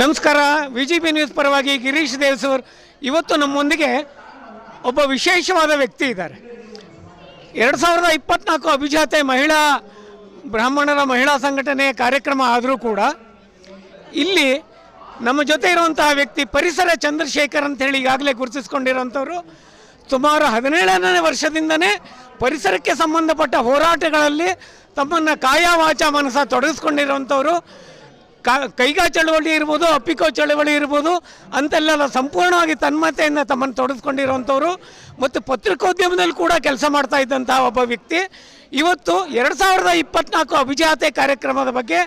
ನಮಸ್ಕಾರ. V G P news ಪರವಾಗಿ ಗಿರೀಶ್ ದೇವಸೂರ್. ಇವತ್ತು ನಮ್ಮೊಂದಿಗೆ ಒಬ್ಬ ವಿಶೇಷವಾದ ವ್ಯಕ್ತಿ ಇದ್ದಾರೆ. ಎರಡು ಸಾವಿರದ ಇಪ್ಪತ್ನಾಲ್ಕು ಅಭಿಜಾತೆ ಮಹಿಳಾ, ಬ್ರಾಹ್ಮಣರ ಮಹಿಳಾ ಸಂಘಟನೆ ಕಾರ್ಯಕ್ರಮ ಆದರೂ ಕೂಡ ಇಲ್ಲಿ ನಮ್ಮ ಜೊತೆ ಇರುವಂತಹ ವ್ಯಕ್ತಿ ಪರಿಸರ ಚಂದ್ರಶೇಖರ್ ಅಂತ ಹೇಳಿ ಈಗಾಗಲೇ ಗುರುತಿಸ್ಕೊಂಡಿರೋಂಥವ್ರು ಸುಮಾರು ಹದಿನೇಳನೇ ವರ್ಷದಿಂದನೇ ಪರಿಸರಕ್ಕೆ ಸಂಬಂಧಪಟ್ಟ ಹೋರಾಟಗಳಲ್ಲಿ ತಮ್ಮನ್ನು ಕಾಯ ವಾಚ ಮನಸ ತೊಡಗಿಸ್ಕೊಂಡಿರುವಂಥವ್ರು. ಕೈಗಾ ಚಳವಳಿ ಇರ್ಬೋದು, ಅಪ್ಪಿಕೋ ಚಳವಳಿ ಇರ್ಬೋದು ಅಂತೆಲ್ಲ ಸಂಪೂರ್ಣವಾಗಿ ತನ್ಮತೆಯಿಂದ ತಮ್ಮನ್ನು ತೊಡಸ್ಕೊಂಡಿರುವಂಥವ್ರು. ಮತ್ತು ಪತ್ರಿಕೋದ್ಯಮದಲ್ಲಿ ಕೂಡ ಕೆಲಸ ಮಾಡ್ತಾ ಇದ್ದಂತಹ ಒಬ್ಬ ವ್ಯಕ್ತಿ. ಇವತ್ತು ಎರಡು ಸಾವಿರದ ಇಪ್ಪತ್ನಾಲ್ಕು ಅಭಿಜಾತೆ ಕಾರ್ಯಕ್ರಮದ ಬಗ್ಗೆ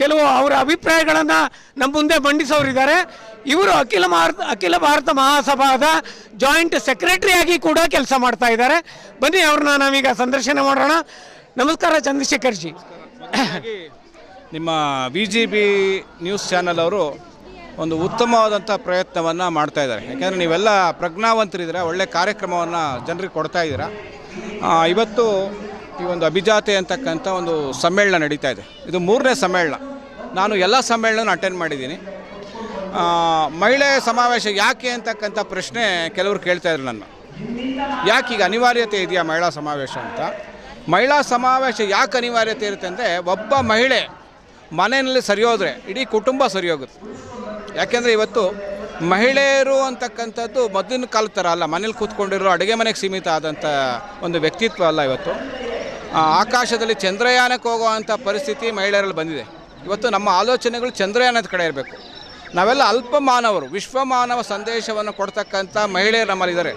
ಕೆಲವು ಅವರ ಅಭಿಪ್ರಾಯಗಳನ್ನು ನಮ್ಮ ಮುಂದೆ ಮಂಡಿಸೋರಿದ್ದಾರೆ. ಇವರು ಅಖಿಲ ಭಾರತ ಅಖಿಲ ಭಾರತ ಮಹಾಸಭಾದ ಜಾಯಿಂಟ್ ಸೆಕ್ರೆಟರಿಯಾಗಿ ಕೂಡ ಕೆಲಸ ಮಾಡ್ತಾ ಇದ್ದಾರೆ. ಬನ್ನಿ ಅವ್ರನ್ನ ನಾವೀಗ ಸಂದರ್ಶನ ಮಾಡೋಣ. ನಮಸ್ಕಾರ ಚಂದ್ರಶೇಖರ್ ಜಿ. ನಿಮ್ಮ V G B news channel ಅವರು ಒಂದು ಉತ್ತಮವಾದಂಥ ಪ್ರಯತ್ನವನ್ನು ಮಾಡ್ತಾ ಇದ್ದಾರೆ. ಯಾಕೆಂದರೆ ನೀವೆಲ್ಲ ಪ್ರಜ್ಞಾವಂತರಿದ್ದೀರಾ, ಒಳ್ಳೆ ಕಾರ್ಯಕ್ರಮವನ್ನು ಜನರಿಗೆ ಕೊಡ್ತಾ ಇದ್ದೀರಾ. ಇವತ್ತು ಈ ಒಂದು ಅಭಿಜಾತೆ ಅಂತಕ್ಕಂಥ ಒಂದು ಸಮ್ಮೇಳನ ನಡೀತಾ ಇದೆ. ಇದು ಮೂರನೇ ಸಮ್ಮೇಳನ. ನಾನು ಎಲ್ಲ ಸಮ್ಮೇಳನ ಅಟೆಂಡ್ ಮಾಡಿದ್ದೀನಿ. ಮಹಿಳೆ ಸಮಾವೇಶ ಯಾಕೆ ಅಂತಕ್ಕಂಥ ಪ್ರಶ್ನೆ ಕೆಲವರು ಕೇಳ್ತಾ ಇದ್ರು ನನ್ನ. ಯಾಕೆ ಈಗ ಅನಿವಾರ್ಯತೆ ಇದೆಯಾ ಮಹಿಳಾ ಸಮಾವೇಶ ಅಂತ? ಮಹಿಳಾ ಸಮಾವೇಶ ಯಾಕೆ ಅನಿವಾರ್ಯತೆ ಇರುತ್ತೆ ಅಂದರೆ, ಒಬ್ಬ ಮಹಿಳೆ ಮನೆಯಲ್ಲಿ ಸರಿ ಹೋದರೆ ಇಡೀ ಕುಟುಂಬ ಸರಿ ಹೋಗುತ್ತೆ ಯಾಕೆಂದರೆ ಇವತ್ತು ಮಹಿಳೆಯರು ಅಂತಕ್ಕಂಥದ್ದು ಮೊದಲಿನ ಕಾಲದ ಥರ ಅಲ್ಲ, ಮನೇಲಿ ಕೂತ್ಕೊಂಡಿರೋ ಅಡುಗೆ ಮನೆಗೆ ಸೀಮಿತ ಆದಂಥ ಒಂದು ವ್ಯಕ್ತಿತ್ವ ಅಲ್ಲ ಇವತ್ತು. ಆಕಾಶದಲ್ಲಿ ಚಂದ್ರಯಾನಕ್ಕೆ ಹೋಗುವಂಥ ಪರಿಸ್ಥಿತಿ ಮಹಿಳೆಯರಲ್ಲಿ ಬಂದಿದೆ. ಇವತ್ತು ನಮ್ಮ ಆಲೋಚನೆಗಳು ಚಂದ್ರಯಾನದ ಕಡೆ ಇರಬೇಕು. ನಾವೆಲ್ಲ ಅಲ್ಪ ಮಾನವರು ವಿಶ್ವ ಮಾನವ ಸಂದೇಶವನ್ನು ಕೊಡ್ತಕ್ಕಂಥ ಮಹಿಳೆಯರು ನಮ್ಮಲ್ಲಿದ್ದಾರೆ.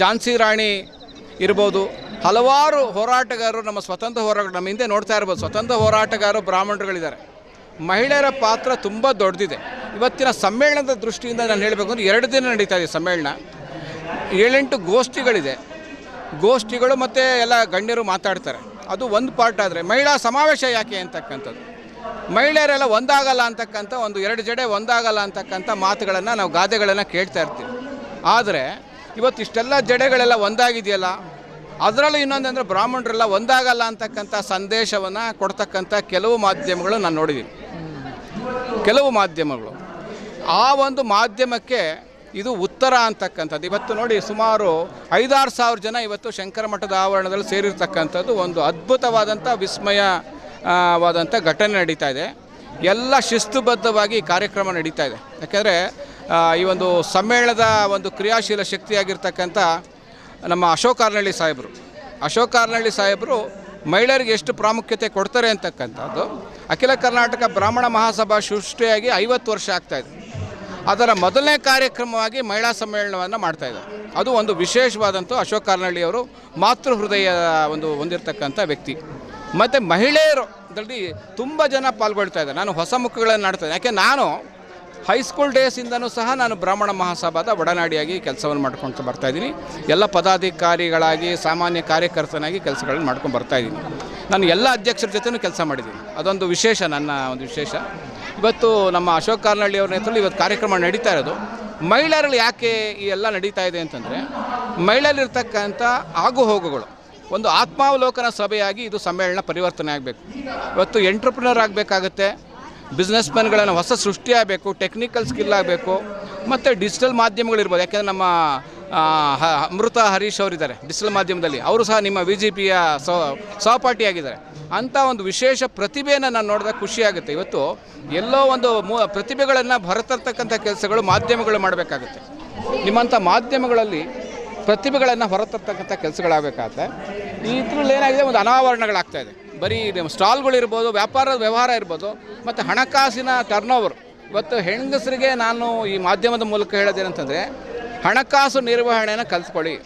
ಝಾನ್ಸಿ ರಾಣಿ ಇರ್ಬೋದು ಹಲವಾರು ಹೋರಾಟಗಾರರು ನಮ್ಮ ಸ್ವತಂತ್ರ ಹೋರಾಟ, ನಮ್ಮ ಹಿಂದೆ ನೋಡ್ತಾ ಇರ್ಬೋದು, ಸ್ವತಂತ್ರ ಹೋರಾಟಗಾರರು, ಬ್ರಾಹ್ಮಣರುಗಳಿದ್ದಾರೆ. ಮಹಿಳೆಯರ ಪಾತ್ರ ತುಂಬ ದೊಡ್ಡದಿದೆ. ಇವತ್ತಿನ ಸಮ್ಮೇಳನದ ದೃಷ್ಟಿಯಿಂದ ನಾನು ಹೇಳಬೇಕು ಅಂದರೆ ಎರಡು ದಿನ ನಡೀತಾ ಇದೆ ಸಮ್ಮೇಳನ. ಏಳೆಂಟು ಗೋಷ್ಠಿಗಳಿದೆ. ಗೋಷ್ಠಿಗಳು ಮತ್ತು ಎಲ್ಲ ಗಣ್ಯರು ಮಾತಾಡ್ತಾರೆ. ಅದು ಒಂದು ಪಾರ್ಟ್ ಆದರೆ ಮಹಿಳಾ ಸಮಾವೇಶ ಯಾಕೆ ಅಂತಕ್ಕಂಥದ್ದು. ಮಹಿಳೆಯರೆಲ್ಲ ಒಂದಾಗಲ್ಲ ಅಂತಕ್ಕಂಥ ಒಂದು ಎರಡು ಜಡೆ ಒಂದಾಗಲ್ಲ ಅಂತಕ್ಕಂಥ ಮಾತುಗಳನ್ನು ನಾವು ಗಾದೆಗಳನ್ನು ಕೇಳ್ತಾ ಇರ್ತೀವಿ. ಆದರೆ ಇವತ್ತು ಇಷ್ಟೆಲ್ಲ ಜಡೆಗಳೆಲ್ಲ ಒಂದಾಗಿದೆಯಲ್ಲ ಅದರಲ್ಲೂ ಇನ್ನೊಂದಂದರೆ ಬ್ರಾಹ್ಮಣರೆಲ್ಲ ಒಂದಾಗಲ್ಲ ಅಂತಕ್ಕಂಥ ಸಂದೇಶವನ್ನು ಕೊಡ್ತಕ್ಕಂಥ ಕೆಲವು ಮಾಧ್ಯಮಗಳು ನಾನು ನೋಡಿದ್ದೀನಿ. ಕೆಲವು ಮಾಧ್ಯಮಗಳು. ಆ ಒಂದು ಮಾಧ್ಯಮಕ್ಕೆ ಇದು ಉತ್ತರ ಅಂತಕ್ಕಂಥದ್ದು. ಇವತ್ತು ನೋಡಿ ಸುಮಾರು ಐದಾರು ಸಾವಿರ ಜನ ಇವತ್ತು ಶಂಕರ ಮಠದ ಆವರಣದಲ್ಲಿ ಸೇರಿರ್ತಕ್ಕಂಥದ್ದು ಒಂದು ಅದ್ಭುತವಾದಂಥ ವಿಸ್ಮಯವಾದಂಥ ಘಟನೆ ನಡೀತಾ ಇದೆ. ಎಲ್ಲ ಶಿಸ್ತುಬದ್ಧವಾಗಿ ಕಾರ್ಯಕ್ರಮ ನಡೀತಾ ಇದೆ. ಯಾಕೆಂದರೆ ಈ ಒಂದು ಸಮ್ಮೇಳನದ ಒಂದು ಕ್ರಿಯಾಶೀಲ ಶಕ್ತಿಯಾಗಿರ್ತಕ್ಕಂಥ ನಮ್ಮ ಅಶೋಕ್ ಕಾರ್ನಳ್ಳಿ ಸಾಹೇಬರು. ಅಶೋಕ್ ಕಾರ್ನಳ್ಳಿ ಸಾಹೇಬರು ಮಹಿಳೆಯರಿಗೆ ಎಷ್ಟು ಪ್ರಾಮುಖ್ಯತೆ ಕೊಡ್ತಾರೆ ಅಂತಕ್ಕಂಥದ್ದು, ಅಖಿಲ ಕರ್ನಾಟಕ ಬ್ರಾಹ್ಮಣ ಮಹಾಸಭಾ ಸೃಷ್ಟಿಯಾಗಿ ಐವತ್ತು ವರ್ಷ ಆಗ್ತಾಯಿದೆ ಅದರ ಮೊದಲನೇ ಕಾರ್ಯಕ್ರಮವಾಗಿ ಮಹಿಳಾ ಸಮ್ಮೇಳನವನ್ನು ಮಾಡ್ತಾಯಿದ್ದಾರೆ ಅದು ಒಂದು ವಿಶೇಷವಾದಂಥ ಅಶೋಕ್ ಕಾರ್ನಳ್ಳಿಯವರು ಮಾತೃ ಹೃದಯ ಒಂದು ಹೊಂದಿರತಕ್ಕಂಥ ವ್ಯಕ್ತಿ. ಮತ್ತು ಮಹಿಳೆಯರು ಅದರಲ್ಲಿ ತುಂಬ ಜನ ಪಾಲ್ಗೊಳ್ತಾ ಇದ್ದಾರೆ. ನಾನು ಹೊಸ ಮುಖಗಳನ್ನು ಆಡ್ತಾಯಿದ್ದೆ ಯಾಕೆ, ನಾನು ಹೈಸ್ಕೂಲ್ ಡೇಸಿಂದನೂ ಸಹ ನಾನು ಬ್ರಾಹ್ಮಣ ಮಹಾಸಭಾದ ಒಡನಾಡಿಯಾಗಿ ಕೆಲಸವನ್ನು ಮಾಡ್ಕೊಂಡು ಬರ್ತಾ ಇದ್ದೀನಿ. ಎಲ್ಲ ಪದಾಧಿಕಾರಿಗಳಾಗಿ, ಸಾಮಾನ್ಯ ಕಾರ್ಯಕರ್ತನಾಗಿ ಕೆಲಸಗಳನ್ನು ಮಾಡ್ಕೊಂಡು ಬರ್ತಾ ಇದ್ದೀನಿ. ನಾನು ಎಲ್ಲ ಅಧ್ಯಕ್ಷರ ಜೊತೆನೂ ಕೆಲಸ ಮಾಡಿದ್ದೀನಿ. ಅದೊಂದು ವಿಶೇಷ, ನನ್ನ ಒಂದು ವಿಶೇಷ. ಇವತ್ತು ನಮ್ಮ ಅಶೋಕ್ ಕಾರ್ನಳ್ಳಿ ಅವ್ರ ನೇತೃತ್ವ ಇವತ್ತು ಕಾರ್ಯಕ್ರಮ ನಡೀತಾ ಇರೋದು. ಮಹಿಳೆಯರಲ್ಲಿ ಯಾಕೆ ಈ ಎಲ್ಲ ನಡೀತಾ ಇದೆ ಅಂತಂದರೆ ಮಹಿಳೆಯಲ್ಲಿರ್ತಕ್ಕಂಥ ಆಗು ಹೋಗುಗಳು, ಒಂದು ಆತ್ಮಾವಲೋಕನ ಸಭೆಯಾಗಿ ಇದು ಸಮ್ಮೇಳನ ಪರಿವರ್ತನೆ ಆಗಬೇಕು. ಇವತ್ತು ಎಂಟ್ರಪ್ರಿನರ್ ಆಗಬೇಕಾಗತ್ತೆ. ಬಿಸ್ನೆಸ್ ಮ್ಯಾನ್ಗಳನ್ನು ಹೊಸ ಸೃಷ್ಟಿಯಾಗಬೇಕು ಟೆಕ್ನಿಕಲ್ ಸ್ಕಿಲ್ ಆಗಬೇಕು, ಮತ್ತು ಡಿಜಿಟಲ್ ಮಾಧ್ಯಮಗಳಿರ್ಬೋದು. ಯಾಕೆಂದರೆ ನಮ್ಮ ಅಮೃತ ಹರೀಶ್ ಅವರಿದ್ದಾರೆ ಡಿಜಿಟಲ್ ಮಾಧ್ಯಮದಲ್ಲಿ. ಅವರು ಸಹ ನಿಮ್ಮ ವಿ ಜಿ ಪಿಯ ಸಹಪಾಠಿಯಾಗಿದ್ದಾರೆ ಅಂಥ ಒಂದು ವಿಶೇಷ ಪ್ರತಿಭೆಯನ್ನು ನಾನು ನೋಡಿದಾಗ ಖುಷಿಯಾಗುತ್ತೆ ಇವತ್ತು ಎಲ್ಲೋ ಒಂದು ಮೂ, ಪ್ರತಿಭೆಗಳನ್ನು ಹೊರತರ್ತಕ್ಕಂಥ ಕೆಲಸಗಳು ಮಾಧ್ಯಮಗಳು ಮಾಡಬೇಕಾಗುತ್ತೆ. ನಿಮ್ಮಂಥ ಮಾಧ್ಯಮಗಳಲ್ಲಿ ಪ್ರತಿಭೆಗಳನ್ನು ಹೊರತರ್ತಕ್ಕಂಥ ಕೆಲಸಗಳಾಗಬೇಕಾಗತ್ತೆ ಇದ್ರಲ್ಲಿ ಏನಾಗಿದೆ? ಒಂದು ಅನಾವರಣಗಳಾಗ್ತಾ ಇದೆ. ಬರೀ ಸ್ಟಾಲ್ಗಳಿರ್ಬೋದು ವ್ಯಾಪಾರದ ವ್ಯವಹಾರ ಇರ್ಬೋದು, ಮತ್ತು ಹಣಕಾಸಿನ ಟರ್ನ್ ಓವರ್ ಇವತ್ತು ಹೆಂಗಸರಿಗೆ ನಾನು ಈ ಮಾಧ್ಯಮದ ಮೂಲಕ ಹೇಳೋದೇನಂತಂದರೆ ಹಣಕಾಸು ನಿರ್ವಹಣೆಯನ್ನು ಕಲ್ತ್ಕೊಳ್ಳಿ.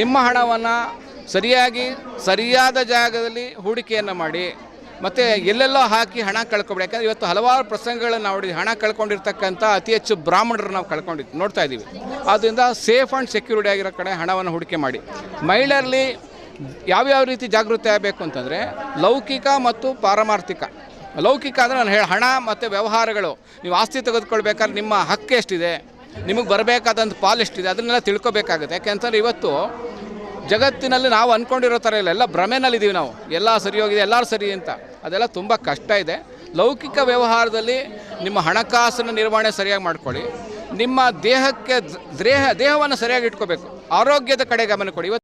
ನಿಮ್ಮ ಹಣವನ್ನು ಸರಿಯಾಗಿ, ಸರಿಯಾದ ಜಾಗದಲ್ಲಿ ಹೂಡಿಕೆಯನ್ನು ಮಾಡಿ, ಮತ್ತು ಎಲ್ಲೆಲ್ಲೋ ಹಾಕಿ ಹಣ ಕಳ್ಕೊಬೇಡಿ. ಯಾಕಂದರೆ ಇವತ್ತು ಹಲವಾರು ಪ್ರಸಂಗಗಳನ್ನು ನಾವು ಹಣ ಕಳ್ಕೊಂಡಿರ್ತಕ್ಕಂಥ ಅತಿ ಹೆಚ್ಚು ಬ್ರಾಹ್ಮಣರು ನಾವು ಕಳ್ಕೊಂಡಿದ್ದು ನೋಡ್ತಾ ಇದ್ದೀವಿ ಆದ್ದರಿಂದ ಸೇಫ್ ಆ್ಯಂಡ್ ಸೆಕ್ಯೂರಿಟಿ ಆಗಿರೋ ಕಡೆ ಹಣವನ್ನು ಹೂಡಿಕೆ ಮಾಡಿ. ಮಹಿಳೆಯರಲ್ಲಿ ಯಾವ್ಯಾವ ರೀತಿ ಜಾಗೃತಿ ಆಗಬೇಕು ಅಂತಂದರೆ ಲೌಕಿಕ ಮತ್ತು ಪಾರಮಾರ್ಥಿಕ. ಲೌಕಿಕ ಅಂದರೆ ನಾನು ಹೇಳಿ, ಹಣ ಮತ್ತು ವ್ಯವಹಾರಗಳು. ನೀವು ಆಸ್ತಿ ತೆಗೆದುಕೊಳ್ಬೇಕಾದ್ರೆ ನಿಮ್ಮ ಹಕ್ಕು ಎಷ್ಟಿದೆ? ನಿಮಗೆ ಬರಬೇಕಾದಂಥ ಪಾಲ್ ಎಷ್ಟಿದೆ? ಅದನ್ನೆಲ್ಲ ತಿಳ್ಕೊಬೇಕಾಗುತ್ತೆ. ಯಾಕೆಂತಂದ್ರೆ ಇವತ್ತು ಜಗತ್ತಿನಲ್ಲಿ ನಾವು ಅಂದ್ಕೊಂಡಿರೋ ಥರ ಇಲ್ಲ. ಎಲ್ಲ ಭ್ರಮೆನಲ್ಲಿದ್ದೀವಿ ನಾವು. ಎಲ್ಲ ಸರಿ ಹೋಗಿದೆ, ಎಲ್ಲರೂ ಸರಿ ಅಂತ. ಅದೆಲ್ಲ ತುಂಬ ಕಷ್ಟ ಇದೆ. ಲೌಕಿಕ ವ್ಯವಹಾರದಲ್ಲಿ ನಿಮ್ಮ ಹಣಕಾಸನ್ನು ನಿರ್ವಹಣೆ ಸರಿಯಾಗಿ ಮಾಡ್ಕೊಳ್ಳಿ. ನಿಮ್ಮ ದೇಹಕ್ಕೆ ದೇಹ ದೇಹವನ್ನು ಸರಿಯಾಗಿ ಇಟ್ಕೋಬೇಕು. ಆರೋಗ್ಯದ ಕಡೆ ಗಮನ ಕೊಡಿ.